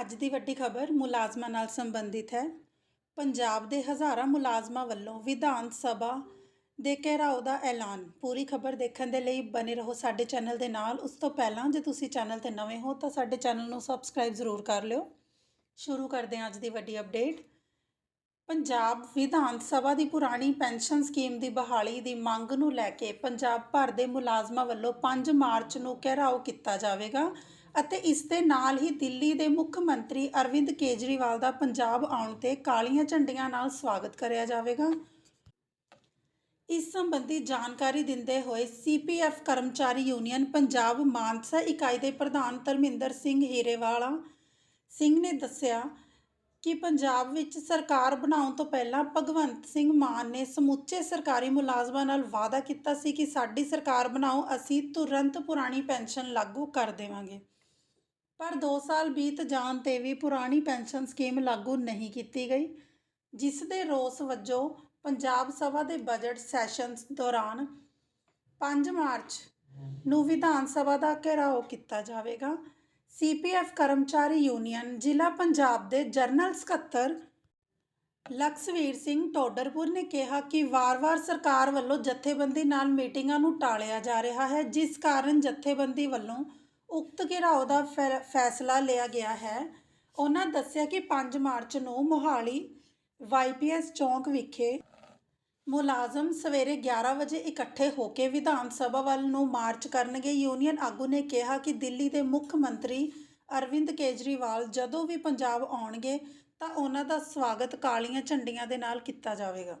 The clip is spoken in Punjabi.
ਅੱਜ ਦੀ ਵੱਡੀ ਖਬਰ ਮੁਲਾਜ਼ਮਾਂ ਨਾਲ ਸੰਬੰਧਿਤ ਹੈ। ਪੰਜਾਬ ਦੇ ਹਜ਼ਾਰਾਂ ਮੁਲਾਜ਼ਮਾਂ ਵੱਲੋਂ ਵਿਧਾਨ ਸਭਾ ਦੇ ਘੇਰਾਓ ਦਾ ਐਲਾਨ। ਪੂਰੀ ਖਬਰ ਦੇਖਣ ਦੇ ਲਈ ਬਨੇ ਰਹੋ ਸਾਡੇ ਚੈਨਲ ਦੇ ਨਾਲ। ਉਸ ਤੋਂ ਪਹਿਲਾਂ ਜੇ ਤੁਸੀਂ ਚੈਨਲ ਤੇ ਨਵੇਂ ਹੋ ਤਾਂ ਸਾਡੇ ਚੈਨਲ ਨੂੰ ਸਬਸਕ੍ਰਾਈਬ ਜ਼ਰੂਰ ਕਰ ਲਿਓ। ਸ਼ੁਰੂ ਕਰਦੇ ਹਾਂ ਅੱਜ ਦੀ ਵੱਡੀ ਅਪਡੇਟ। ਪੰਜਾਬ ਵਿਧਾਨ ਸਭਾ ਦੀ ਪੁਰਾਣੀ ਪੈਨਸ਼ਨ ਸਕੀਮ ਦੀ ਬਹਾਲੀ ਦੀ ਮੰਗ ਨੂੰ ਲੈ ਕੇ ਪੰਜਾਬ ਭਰ ਦੇ ਮੁਲਾਜ਼ਮਾਂ ਵੱਲੋਂ 5 ਮਾਰਚ ਨੂੰ ਘੇਰਾਓ ਕੀਤਾ ਜਾਵੇਗਾ। ਅਤੇ ਇਸ ਦੇ ਨਾਲ ਹੀ ਦਿੱਲੀ ਦੇ ਮੁੱਖ ਮੰਤਰੀ ਅਰਵਿੰਦ ਕੇਜਰੀਵਾਲ ਦਾ ਪੰਜਾਬ ਆਉਣ ਤੇ ਕਾਲੀਆਂ ਝੰਡੀਆਂ ਨਾਲ ਸਵਾਗਤ ਕਰਿਆ ਜਾਵੇਗਾ। ਇਸ ਸੰਬੰਧੀ ਜਾਣਕਾਰੀ ਦਿੰਦੇ ਹੋਏ ਸੀਪੀਐਫ ਕਰਮਚਾਰੀ ਯੂਨੀਅਨ ਪੰਜਾਬ ਮਾਨਸਾ ਇਕਾਈ ਦੇ ਪ੍ਰਧਾਨ ਧਰਮਿੰਦਰ ਸਿੰਘ ਹੀਰੇਵਾਲਾ ਸਿੰਘ ਨੇ ਦੱਸਿਆ ਕਿ ਪੰਜਾਬ ਵਿੱਚ ਸਰਕਾਰ ਬਣਾਉਣ ਤੋਂ ਪਹਿਲਾਂ ਭਗਵੰਤ ਸਿੰਘ ਮਾਨ ਨੇ ਸਮੁੱਚੇ ਸਰਕਾਰੀ ਮੁਲਾਜ਼ਮਾਂ ਨਾਲ ਵਾਅਦਾ ਕੀਤਾ ਸੀ ਕਿ ਸਾਡੀ ਸਰਕਾਰ ਬਣਾਓ, ਅਸੀਂ ਤੁਰੰਤ ਪੁਰਾਣੀ ਪੈਨਸ਼ਨ ਲਾਗੂ ਕਰ ਦੇਵਾਂਗੇ। ਪਰ 2 ਸਾਲ ਬੀਤ ਜਾਣ ਤੇ ਵੀ ਪੁਰਾਣੀ ਪੈਨਸ਼ਨ ਸਕੀਮ ਲਾਗੂ ਨਹੀਂ ਕੀਤੀ ਗਈ, ਜਿਸ ਦੇ ਰੋਸ ਵਜੋਂ ਪੰਜਾਬ ਸਭਾ ਦੇ ਬਜਟ ਸੈਸ਼ਨ ਦੌਰਾਨ 5 ਮਾਰਚ ਨੂੰ ਵਿਧਾਨ ਸਭਾ ਦਾ ਘੇਰਾਓ ਕੀਤਾ ਜਾਵੇਗਾ। ਸੀਪੀਐਫ ਕਰਮਚਾਰੀ ਯੂਨੀਅਨ ਜ਼ਿਲ੍ਹਾ ਪੰਜਾਬ ਦੇ ਜਨਰਲ ਸਕੱਤਰ ਲਖਸਵੀਰ ਸਿੰਘ ਟੋਡਰਪੁਰ ਨੇ ਕਿਹਾ ਕਿ ਵਾਰ-ਵਾਰ ਸਰਕਾਰ ਵੱਲੋਂ ਜਥੇਬੰਦੀ ਨਾਲ ਮੀਟਿੰਗਾਂ ਨੂੰ ਟਾਲਿਆ ਜਾ ਰਿਹਾ ਹੈ, ਜਿਸ ਕਾਰਨ ਜਥੇਬੰਦੀ ਵੱਲੋਂ ਉਕਤ ਘਿਰਾਓ ਦਾ ਫੈ- ਫੈਸਲਾ ਲਿਆ ਗਿਆ ਹੈ। ਉਹਨਾਂ ਦੱਸਿਆ ਕਿ 5 ਮਾਰਚ ਨੂੰ ਮੋਹਾਲੀ ਵਾਈਪੀਐਸ ਚੌਂਕ ਵਿਖੇ ਮੁਲਾਜ਼ਮ ਸਵੇਰੇ 11 ਵਜੇ ਇਕੱਠੇ ਹੋ ਕੇ ਵਿਧਾਨ ਸਭਾ ਵੱਲ ਨੂੰ ਮਾਰਚ ਕਰਨਗੇ। ਯੂਨੀਅਨ ਆਗੂ ਨੇ ਕਿਹਾ ਕਿ ਦਿੱਲੀ ਦੇ ਮੁੱਖ ਮੰਤਰੀ ਅਰਵਿੰਦ ਕੇਜਰੀਵਾਲ ਜਦੋਂ ਵੀ ਪੰਜਾਬ ਆਉਣਗੇ ਤਾਂ ਉਹਨਾਂ ਦਾ ਸਵਾਗਤ ਕਾਲੀਆਂ ਝੰਡੀਆਂ ਦੇ ਨਾਲ ਕੀਤਾ ਜਾਵੇਗਾ।